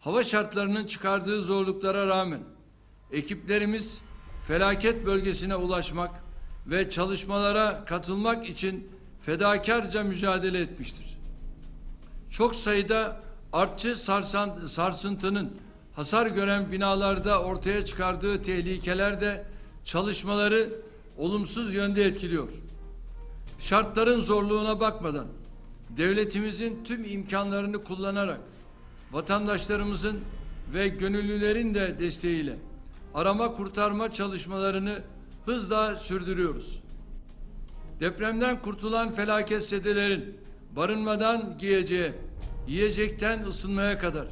Hava şartlarının çıkardığı zorluklara rağmen ekiplerimiz felaket bölgesine ulaşmak ve çalışmalara katılmak için fedakarca mücadele etmiştir. Çok sayıda artçı sarsan, sarsıntının hasar gören binalarda ortaya çıkardığı tehlikeler de çalışmaları olumsuz yönde etkiliyor. Şartların zorluğuna bakmadan devletimizin tüm imkanlarını kullanarak vatandaşlarımızın ve gönüllülerin de desteğiyle arama kurtarma çalışmalarını hızla sürdürüyoruz. Depremden kurtulan felaketsedelerin barınmadan giyeceği, yiyecekten ısınmaya kadar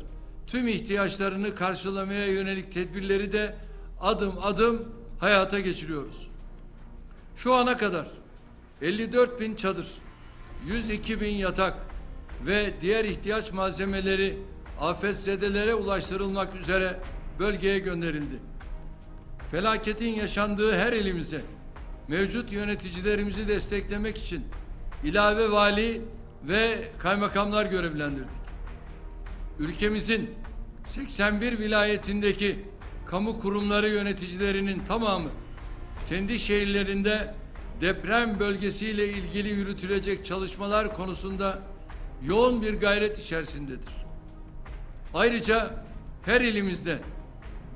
tüm ihtiyaçlarını karşılamaya yönelik tedbirleri de adım adım hayata geçiriyoruz. Şu ana kadar 54 bin çadır, 102 bin yatak ve diğer ihtiyaç malzemeleri afetzedelere ulaştırılmak üzere bölgeye gönderildi. Felaketin yaşandığı her elimize mevcut yöneticilerimizi desteklemek için ilave vali ve kaymakamlar görevlendirdik. Ülkemizin 81 vilayetindeki kamu kurumları yöneticilerinin tamamı kendi şehirlerinde deprem bölgesiyle ilgili yürütülecek çalışmalar konusunda yoğun bir gayret içerisindedir. Ayrıca her ilimizde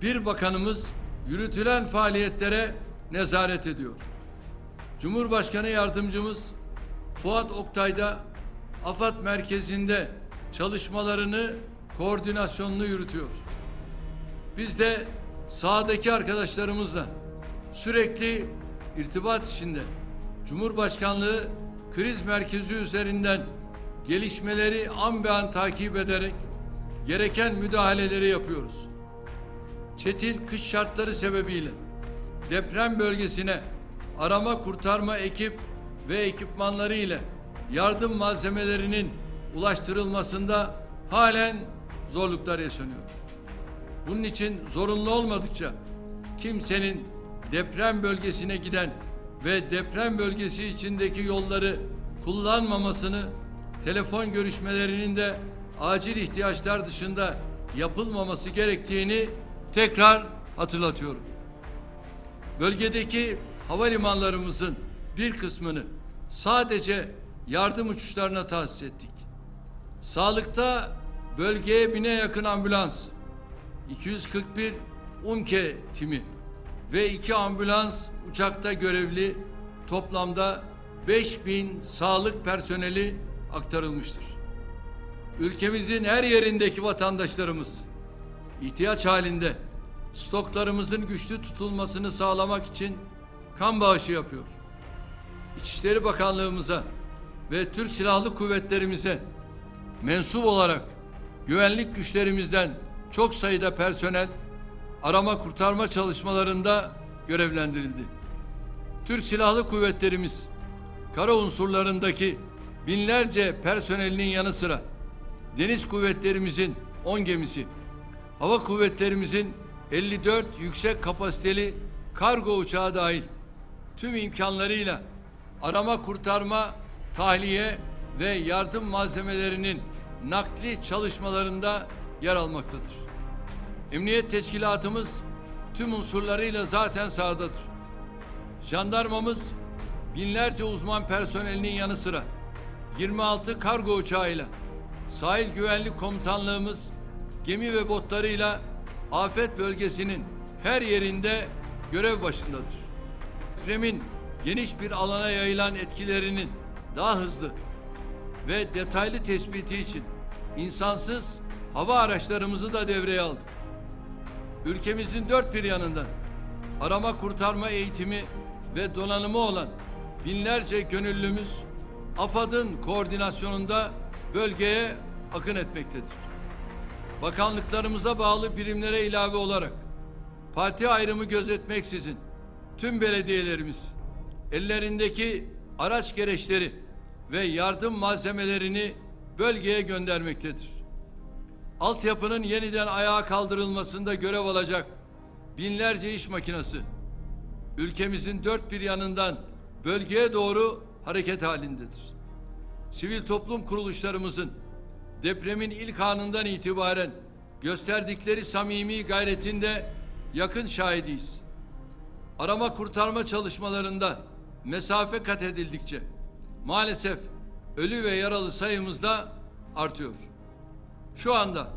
bir bakanımız yürütülen faaliyetlere nezaret ediyor. Cumhurbaşkanı yardımcımız Fuat Oktay da AFAD merkezinde çalışmalarını, koordinasyonunu yürütüyor. Biz de sahadaki arkadaşlarımızla sürekli irtibat içinde Cumhurbaşkanlığı kriz merkezi üzerinden gelişmeleri an takip ederek gereken müdahaleleri yapıyoruz. Çetin kış şartları sebebiyle deprem bölgesine arama kurtarma ekip ve ekipmanları ile yardım malzemelerinin ulaştırılmasında halen zorluklar yaşanıyor. Bunun için zorunlu olmadıkça kimsenin deprem bölgesine giden ve deprem bölgesi içindeki yolları kullanmamasını, telefon görüşmelerinin de acil ihtiyaçlar dışında yapılmaması gerektiğini tekrar hatırlatıyorum. Bölgedeki havalimanlarımızın bir kısmını sadece yardım uçuşlarına tahsis ettik. Sağlıkta bölgeye bine yakın ambulans, 241 UMKE timi ve iki ambulans uçakta görevli toplamda 5000 sağlık personeli aktarılmıştır. Ülkemizin her yerindeki vatandaşlarımız ihtiyaç halinde stoklarımızın güçlü tutulmasını sağlamak için kan bağışı yapıyor. İçişleri Bakanlığımıza ve Türk Silahlı Kuvvetlerimize mensup olarak güvenlik güçlerimizden çok sayıda personel arama kurtarma çalışmalarında görevlendirildi. Türk Silahlı Kuvvetlerimiz kara unsurlarındaki binlerce personelinin yanı sıra deniz kuvvetlerimizin 10 gemisi, hava kuvvetlerimizin 54 yüksek kapasiteli kargo uçağı dahil tüm imkanlarıyla arama kurtarma, tahliye ve yardım malzemelerinin nakli çalışmalarında yer almaktadır. Emniyet teşkilatımız tüm unsurlarıyla zaten sahadadır. Jandarmamız binlerce uzman personelinin yanı sıra 26 kargo uçağıyla sahil güvenlik komutanlığımız gemi ve botlarıyla afet bölgesinin her yerinde görev başındadır. Depremin geniş bir alana yayılan etkilerinin daha hızlı ve detaylı tespiti için insansız hava araçlarımızı da devreye aldık. Ülkemizin dört bir yanından arama kurtarma eğitimi ve donanımı olan binlerce gönüllümüz AFAD'ın koordinasyonunda bölgeye akın etmektedir. Bakanlıklarımıza bağlı birimlere ilave olarak parti ayrımı gözetmeksizin tüm belediyelerimiz ellerindeki araç gereçleri ve yardım malzemelerini bölgeye göndermektedir. Altyapının yeniden ayağa kaldırılmasında görev alacak binlerce iş makinesi ülkemizin dört bir yanından bölgeye doğru hareket halindedir. Sivil toplum kuruluşlarımızın depremin ilk anından itibaren gösterdikleri samimi gayretinde yakın şahidiyiz. Arama kurtarma çalışmalarında mesafe kat edildikçe maalesef ölü ve yaralı sayımız da artıyor. Şu anda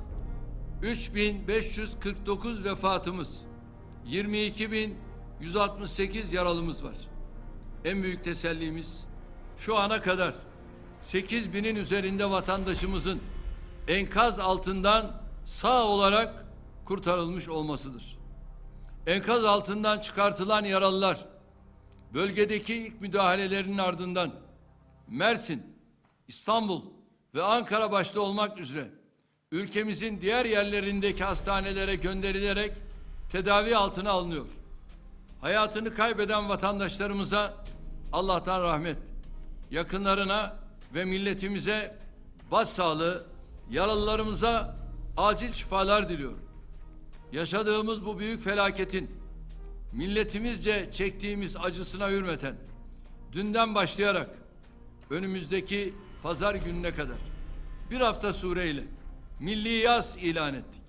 3549 vefatımız, 22168 yaralımız var. En büyük tesellimiz şu ana kadar 8000'in üzerinde vatandaşımızın enkaz altından sağ olarak kurtarılmış olmasıdır. Enkaz altından çıkartılan yaralılar bölgedeki ilk müdahalelerinin ardından Mersin, İstanbul ve Ankara başta olmak üzere ülkemizin diğer yerlerindeki hastanelere gönderilerek tedavi altına alınıyor. Hayatını kaybeden vatandaşlarımıza Allah'tan rahmet, yakınlarına ve milletimize başsağlığı, yaralılarımıza acil şifalar diliyorum. Yaşadığımız bu büyük felaketin milletimizce çektiğimiz acısına hürmeten dünden başlayarak önümüzdeki pazar gününe kadar bir hafta sureyle milli yaz ilan ettik.